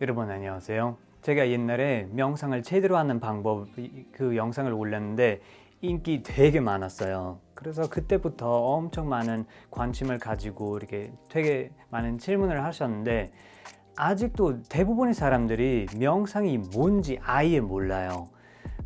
여러분 안녕하세요. 제가 옛날에 명상을 제대로 하는 방법 그 영상을 올렸는데 인기 되게 많았어요. 그래서 그때부터 엄청 많은 관심을 가지고 이렇게 되게 많은 질문을 하셨는데 아직도 대부분의 사람들이 명상이 뭔지 아예 몰라요.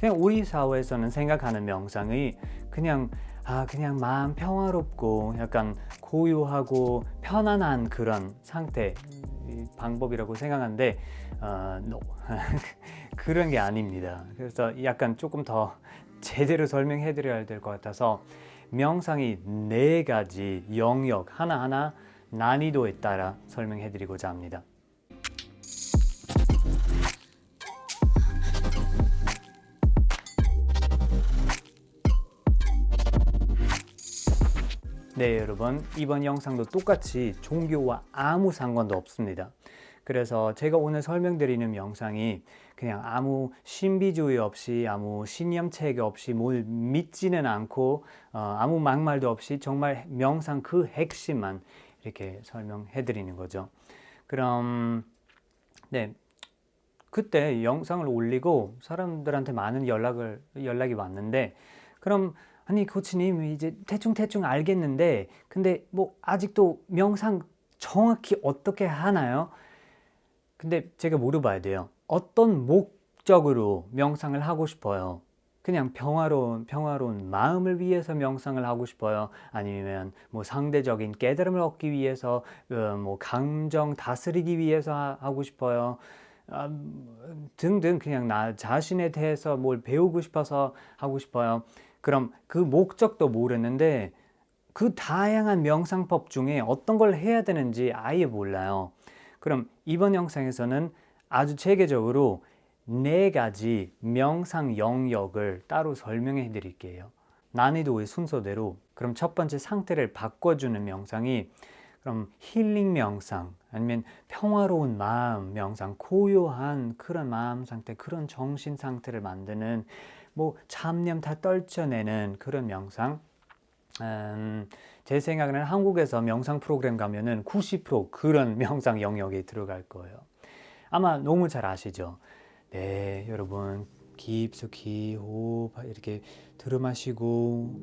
그냥 우리 사회에서는 생각하는 명상이 그냥 아 그냥 마음 평화롭고 약간 고요하고 편안한 그런 상태 이 방법이라고 생각하는데 어, no. 그런 게 아닙니다. 그래서 약간 조금 더 제대로 설명해 드려야 될 것 같아서 명상이 네 가지 영역 하나하나 난이도에 따라 설명해 드리고자 합니다. 네, 여러분. 이번 영상도 똑같이 종교와 아무 상관도 없습니다. 그래서 제가 오늘 설명드리는 영상이 그냥 아무 신비주의 없이 아무 신념책 없이 뭘 믿지는 않고 어, 아무 막말도 없이 정말 명상 그 핵심만 이렇게 설명해 드리는 거죠. 그럼 네. 그때 영상을 올리고 사람들한테 많은 연락을 연락이 왔는데 그럼 아니 코치님 이제 대충 대충 알겠는데 근데 뭐 아직도 명상 정확히 어떻게 하나요? 근데 제가 물어봐야 돼요. 어떤 목적으로 명상을 하고 싶어요? 그냥 평화로운 평화로운 마음을 위해서 명상을 하고 싶어요. 아니면 뭐 상대적인 깨달음을 얻기 위해서 어, 뭐 감정 다스리기 위해서 하- 하고 싶어요. 아, 등등 그냥 나 자신에 대해서 뭘 배우고 싶어서 하고 싶어요. 그럼 그 목적도 모르는데 그 다양한 명상법 중에 어떤 걸 해야 되는지 아예 몰라요. 그럼 이번 영상에서는 아주 체계적으로 네 가지 명상 영역을 따로 설명해 드릴게요. 난이도의 순서대로 그럼 첫 번째 상태를 바꿔주는 명상이 그럼 힐링 명상 아니면 평화로운 마음 명상 고요한 그런 마음 상태 그런 정신 상태를 만드는 뭐 잡념 다 떨쳐내는 그런 명상 음, 제 생각에는 한국에서 명상 프로그램 가면은 90% 그런 명상 영역에 들어갈 거예요. 아마 너무 잘 아시죠? 네, 여러분 깊숙이 호흡 이렇게 들어마시고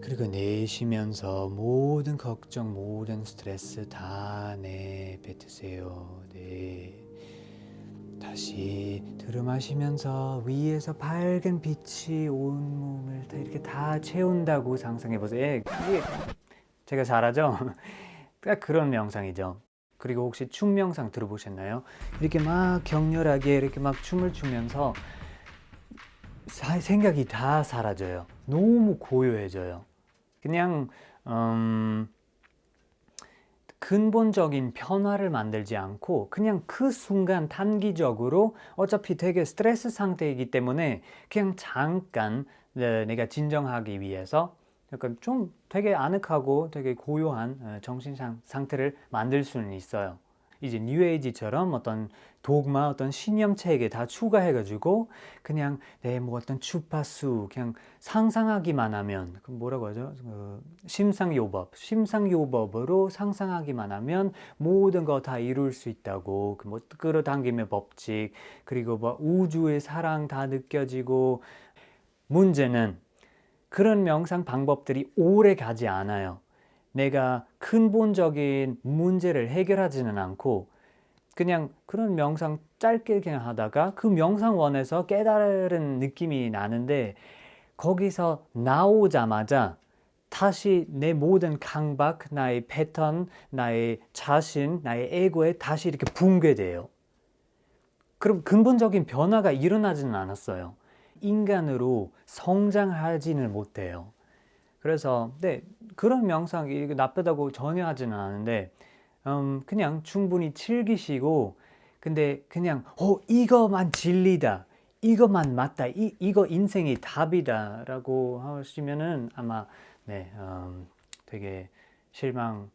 그리고 내쉬면서 모든 걱정, 모든 스트레스 다 내뱉으세요. 네. 다시 들어마시면서 위에서 밝은 빛이 온 몸을 다 이렇게 다 채운다고 상상해 보세요. 예, 제가 잘하죠? 딱 그런 명상이죠. 그리고 혹시 춤 명상 들어보셨나요? 이렇게 막 격렬하게 이렇게 막 춤을 추면서 사- 생각이 다 사라져요. 너무 고요해져요. 그냥 음, 근본적인 변화를 만들지 않고 그냥 그 순간 단기적으로 어차피 되게 스트레스 상태이기 때문에 그냥 잠깐 네, 내가 진정하기 위해서 약간 좀 되게 아늑하고 되게 고요한 어, 정신 상- 상태를 만들 수는 있어요. 이제 뉴에이지처럼 어떤 독마, 어떤 신념체계 다 추가해가지고 그냥 내 뭐 어떤 주파수 그냥 상상하기만 하면 그 뭐라고 하죠? 그 심상요법, 심상요법으로 상상하기만 하면 모든 거 다 이룰 수 있다고 그 뭐 끌어당김의 법칙 그리고 뭐 우주의 사랑 다 느껴지고 문제는 그런 명상 방법들이 오래 가지 않아요. 내가 근본적인 문제를 해결하지는 않고 그냥 그런 명상 짧게 그냥 하다가 그 명상원에서 깨달은 느낌이 나는데 거기서 나오자마자 다시 내 모든 강박, 나의 패턴, 나의 자신, 나의 에고에 다시 이렇게 붕괴돼요. 그럼 근본적인 변화가 일어나지는 않았어요. 인간으로 성장하지는 못해요. 그래서 네 그런 명상이 나쁘다고 전혀 하지는 않은데 음, 그냥 충분히 즐기시고 근데 그냥 어 이거만 진리다 이것만 맞다 이, 이거 인생의 답이다 라고 하시면은 아마 네 음, 되게 실망을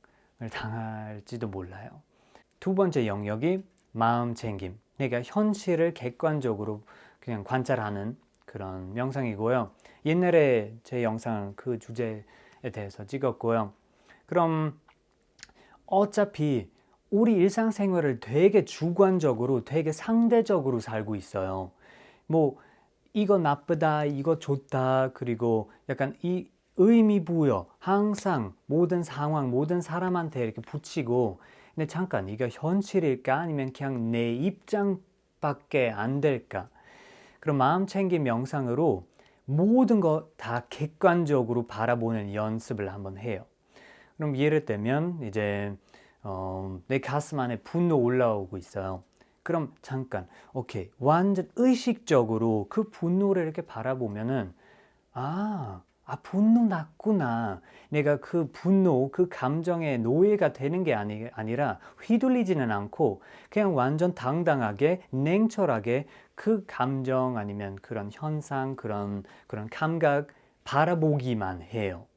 당할지도 몰라요. 두 번째 영역이 마음 챙김. 내가 현실을 객관적으로 그냥 관찰하는 그런 명상이고요. 옛날에 제 영상 그 주제에 대해서 찍었고요. 그럼 어차피 우리 일상생활을 되게 주관적으로, 되게 상대적으로 살고 있어요. 뭐, 이거 나쁘다, 이거 좋다, 그리고 약간 이 의미 부여, 항상 모든 상황, 모든 사람한테 이렇게 붙이고, 근데 잠깐, 이거 현실일까? 아니면 그냥 내 입장밖에 안 될까? 그럼 마음 챙김 명상으로 모든 거 다 객관적으로 바라보는 연습을 한번 해요. 그럼 예를 들면 이제 어, 내 가슴 안에 분노 올라오고 있어요. 그럼 잠깐, 오케이, 완전 의식적으로 그 분노를 이렇게 바라보면은 아, 아 분노 났구나. 내가 그 분노, 그 감정에 노예가 되는 게 아니, 아니라 휘둘리지는 않고 그냥 완전 당당하게 냉철하게 그 감정 아니면 그런 현상, 그런 그런 감각 바라보기만 해요.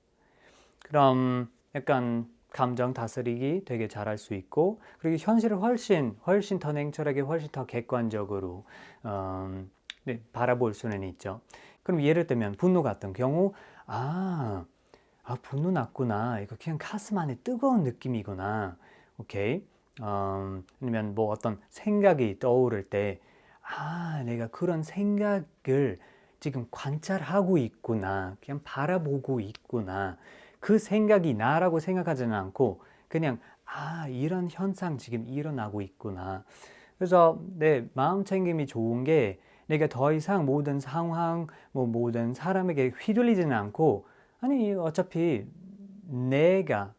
그럼 약간 감정 다스리기 되게 잘할 수 있고 그리고 현실을 훨씬 훨씬 더 냉철하게 훨씬 더 객관적으로 음, 네, 바라볼 수는 있죠. 그럼 예를 들면 분노 같은 경우 아, 아 분노 났구나 이거 그냥 가슴 안에 뜨거운 느낌이구나 오케이 음, 아니면 뭐 어떤 생각이 떠오를 때 아, 내가 그런 생각을 지금 관찰하고 있구나. 그냥 바라보고 있구나. 그 생각이 나라고 생각하지는 않고 그냥 아, 이런 현상 지금 일어나고 있구나. 그래서 내 마음 챙김이 좋은 게 내가 더 이상 모든 상황, 뭐 모든 사람에게 휘둘리지는 않고 아니, 어차피 내가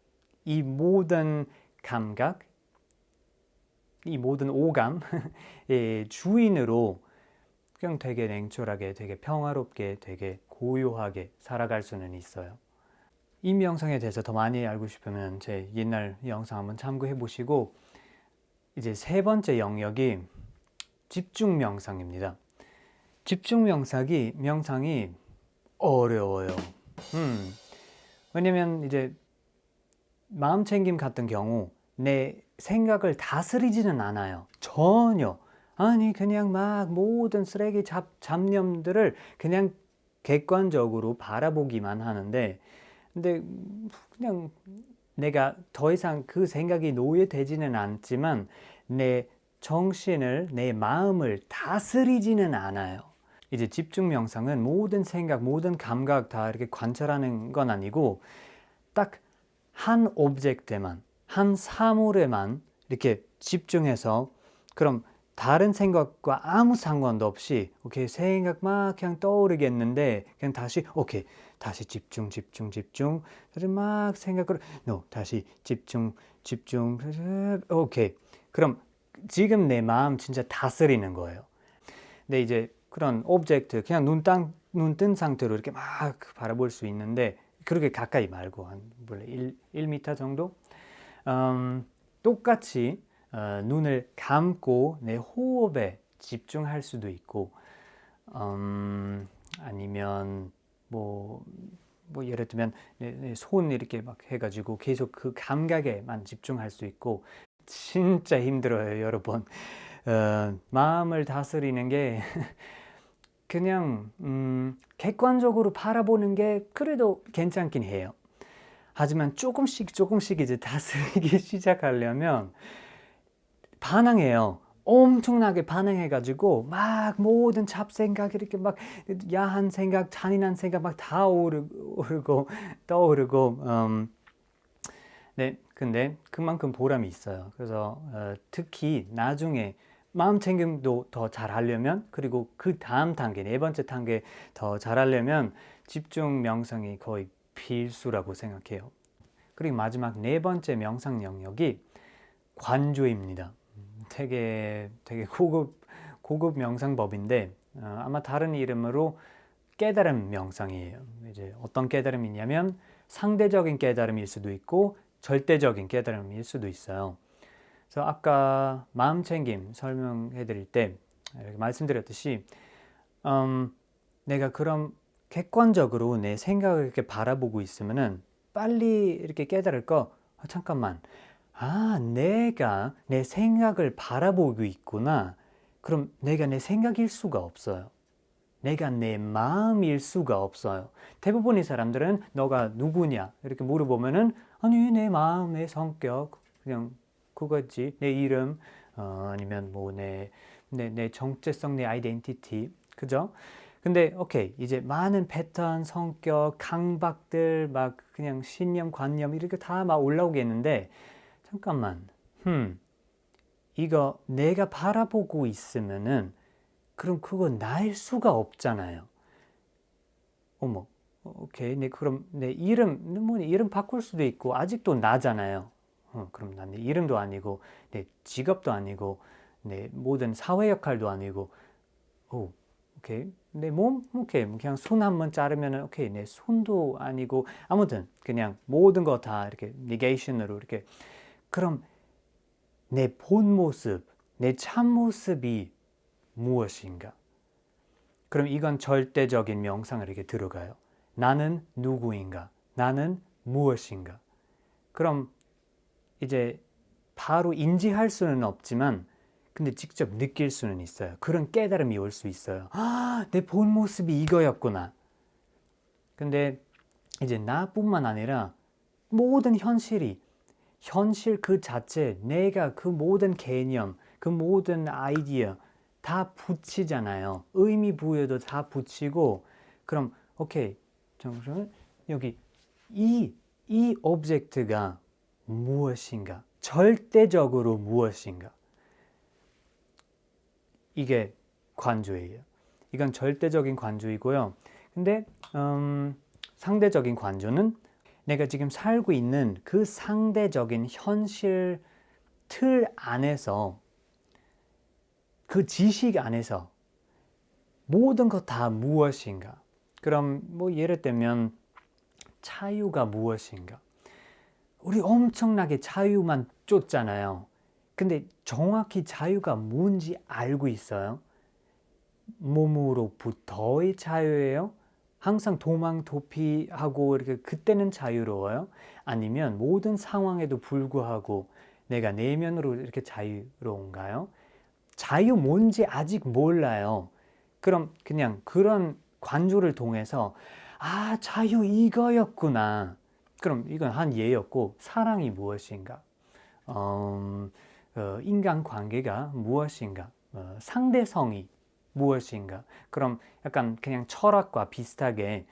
이 모든 감각, 이 모든 오감의 주인으로 그냥 되게 냉철하게, 되게 평화롭게, 되게 고요하게 살아갈 수는 있어요. 이 명상에 대해서 더 많이 알고 싶으면 제 옛날 영상 한번 참고해 보시고 이제 세 번째 영역이 집중 명상입니다. 집중 명상이 명상이 어려워요. 음. 왜냐면 이제 마음 챙김 같은 경우 내 생각을 다스리지는 않아요. 전혀. 아니, 그냥 막 모든 쓰레기 잡, 잡념들을 그냥 객관적으로 바라보기만 하는데, 근데 그냥 내가 더 이상 그 생각이 노예되지는 않지만 내 정신을, 내 마음을 다스리지는 않아요. 이제 집중 명상은 모든 생각, 모든 감각 다 이렇게 관찰하는 건 아니고 딱 한 오브젝트에만 한 사물에만 이렇게 집중해서 그럼 다른 생각과 아무 상관도 없이 오케이 생각 막 그냥 떠오르겠는데 그냥 다시 오케이 다시 집중 집중 집중. 다시 막 생각을 no 다시 집중 집중. 오케이. 그럼 지금 내 마음 진짜 다스리는 거예요. 근데 이제 그런 오브젝트 그냥 눈땅 눈 뜬 상태로 이렇게 막 바라볼 수 있는데 그렇게 가까이 말고 한 원래 1, 1m 정도? 음, 똑같이 어, 눈을 감고 내 호흡에 집중할 수도 있고 음, 아니면 뭐, 뭐 예를 들면 내, 내 손 이렇게 막 해가지고 계속 그 감각에만 집중할 수 있고 진짜 힘들어요 여러분. 어, 마음을 다스리는 게 그냥 음, 객관적으로 바라보는 게 그래도 괜찮긴 해요 하지만 조금씩 조금씩 이제 다스리기 시작하려면 반항해요. 엄청나게 반응해가지고 막 모든 잡생각 이렇게 막 야한 생각, 잔인한 생각 막 다 오르고 떠오르고 음, 네 근데 그만큼 보람이 있어요. 그래서 어, 특히 나중에 마음 챙김도 더 잘하려면 그리고 그 다음 단계 네 번째 단계 더 잘하려면 집중 명상이 거의 필수라고 생각해요. 그리고 마지막 네 번째 명상 영역이 관조입니다. 되게 되게 고급 고급 명상법인데 어, 아마 다른 이름으로 깨달음 명상이에요. 이제 어떤 깨달음이냐면 상대적인 깨달음일 수도 있고 절대적인 깨달음일 수도 있어요. 그래서 아까 마음 챙김 설명해 드릴 때 말씀드렸듯이 음, 내가 그럼 객관적으로 내 생각을 이렇게 바라보고 있으면은 빨리 이렇게 깨달을 거 아, 잠깐만. 아 내가 내 생각을 바라보고 있구나. 그럼 내가 내 생각일 수가 없어요. 내가 내 마음일 수가 없어요. 대부분의 사람들은 너가 누구냐? 이렇게 물어보면은 아니 내 마음 내 성격. 그냥 그거지. 내 이름 어, 아니면 뭐 내 내 내 정체성, 내 아이덴티티. 그죠? 근데 오케이. 이제 많은 패턴, 성격, 강박들 막 그냥 신념, 관념 이렇게 다 막 올라오겠는데 잠깐만. 흠. 이거 내가 바라보고 있으면은 그럼 그건 나일 수가 없잖아요. 어머, 오케이. 네, 그럼 내 이름, 뭐 이름 바꿀 수도 있고 아직도 나잖아요. 어, 그럼 난내 이름도 아니고 내 직업도 아니고 내 모든 사회 역할도 아니고 오, 오케이. 내 몸, 오케이. 그냥 손 한번 자르면은 오케이. 내 손도 아니고 아무튼 그냥 모든 거 다 이렇게 네게이션으로 이렇게 그럼 내 본 모습, 내 참 모습이 무엇인가? 그럼 이건 절대적인 명상을 이렇게 들어가요. 나는 누구인가? 나는 무엇인가? 그럼 이제 바로 인지할 수는 없지만 근데 직접 느낄 수는 있어요. 그런 깨달음이 올 수 있어요. 아, 내 본 모습이 이거였구나. 근데 이제 나뿐만 아니라 모든 현실이 현실 그 자체 내가 그 모든 개념, 그 모든 아이디어 다 붙이잖아요. 의미 부여도 다 붙이고 그럼 오케이. 잠시만 여기 이 이 오브젝트가 무엇인가? 절대적으로 무엇인가? 이게 관조예요. 이건 절대적인 관조이고요. 근데 음, 상대적인 관조는 내가 지금 살고 있는 그 상대적인 현실 틀 안에서 그 지식 안에서 모든 것 다 무엇인가? 그럼 뭐 예를 들면 자유가 무엇인가? 우리 엄청나게 자유만 쫓잖아요. 근데 정확히 자유가 뭔지 알고 있어요? 몸으로부터의 자유예요? 항상 도망 도피하고 이렇게 그때는 자유로워요? 아니면 모든 상황에도 불구하고 내가 내면으로 이렇게 자유로운가요? 자유 뭔지 아직 몰라요. 그럼 그냥 그런 관조를 통해서 아, 자유 이거였구나. 그럼 이건 한 예였고 사랑이 무엇인가? 음, 어, 인간 관계가 무엇인가? 어, 상대성이 무엇인가? 그럼 약간 그냥 철학과 비슷하게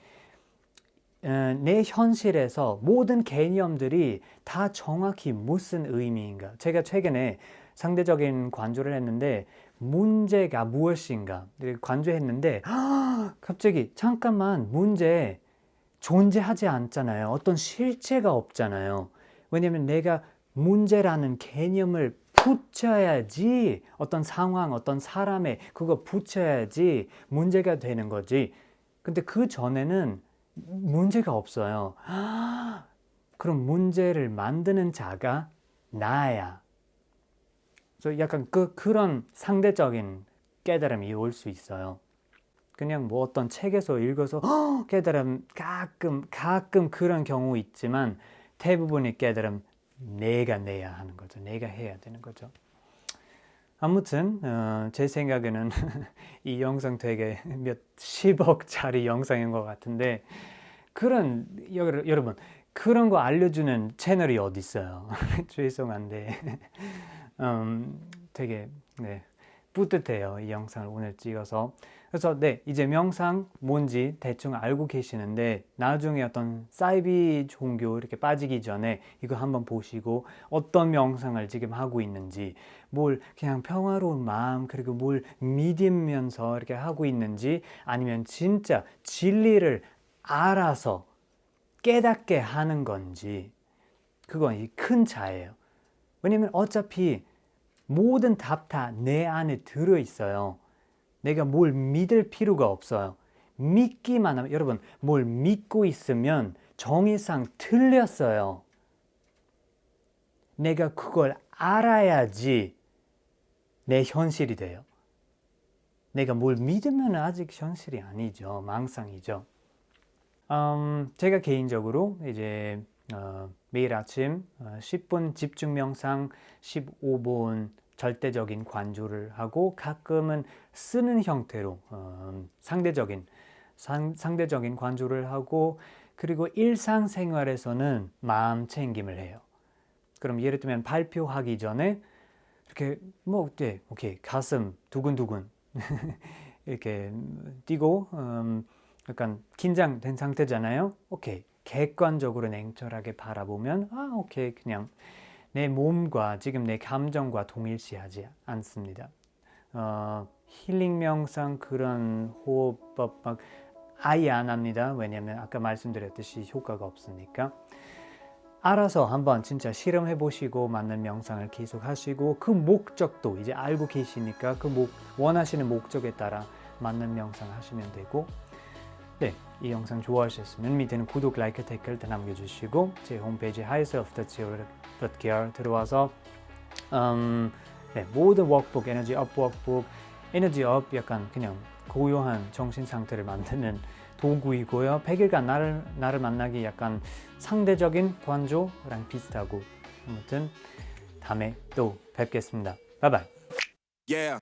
어, 내 현실에서 모든 개념들이 다 정확히 무슨 의미인가? 제가 최근에 상대적인 관조를 했는데 문제가 무엇인가 관조했는데 갑자기 잠깐만 문제 존재하지 않잖아요. 어떤 실체가 없잖아요. 왜냐하면 내가 문제라는 개념을 붙여야지 어떤 상황, 어떤 사람에 그거 붙여야지 문제가 되는 거지. 근데 그 전에는 문제가 없어요. 그럼 문제를 만드는 자가 나야. 그래서 약간 그 그런 상대적인 깨달음이 올 수 있어요. 그냥 뭐 어떤 책에서 읽어서 깨달음 가끔 가끔 그런 경우 있지만 대부분의 깨달음 내가 내야 하는 거죠. 내가 해야 되는 거죠. 아무튼 어, 제 생각에는 이 영상 되게 몇 십억짜리 영상인 것 같은데 그런 여러분 그런 거 알려주는 채널이 어디 있어요? 죄송한데 음, 되게 네, 뿌듯해요. 이 영상을 오늘 찍어서. 그래서 네, 이제 명상 뭔지 대충 알고 계시는데 나중에 어떤 사이비 종교 이렇게 빠지기 전에 이거 한번 보시고 어떤 명상을 지금 하고 있는지 뭘 그냥 평화로운 마음 그리고 뭘 믿으면서 이렇게 하고 있는지 아니면 진짜 진리를 알아서 깨닫게 하는 건지 그건 큰 차이예요. 왜냐면 어차피 모든 답 다 내 안에 들어 있어요. 내가 뭘 믿을 필요가 없어요. 믿기만 하면 여러분 뭘 믿고 있으면 정의상 틀렸어요. 내가 그걸 알아야지 내 현실이 돼요. 내가 뭘 믿으면 아직 현실이 아니죠. 망상이죠. 음, 제가 개인적으로 이제 어, 매일 아침 10분 어, 집중 명상, 15분 절대적인 관조를 하고 가끔은 쓰는 형태로 어, 상대적인 상, 상대적인 관조를 하고 그리고 일상생활에서는 마음 챙김을 해요. 그럼 예를 들면 발표하기 전에 이렇게 뭐 네, 오케이 가슴 두근두근 이렇게 뛰고 음, 약간 긴장된 상태잖아요. 오케이 객관적으로 냉철하게 바라보면 아 오케이 그냥 내 몸과 지금 내 감정과 동일시하지 않습니다. 어, 힐링 명상 그런 호흡법 막 아예 안 합니다. 왜냐하면 아까 말씀드렸듯이 효과가 없으니까. 알아서 한번 진짜 실험해 보시고 맞는 명상을 계속 하시고 그 목적도 이제 알고 계시니까 그 목, 원하시는 목적에 따라 맞는 명상 하시면 되고 네, 이 영상 좋아하셨으면 밑에는 구독, 라이크, 댓글 다 남겨주시고 제 홈페이지 highself.co.kr 들어와서 음, 네, 모든 워크북, 에너지 업 워크북, 에너지 업 약간 그냥 고요한 정신 상태를 만드는 도구이고요. 100일간 나를, 나를 만나기 약간 상대적인 관조랑 비슷하고 아무튼 다음에 또 뵙겠습니다. 바이바이. Yeah.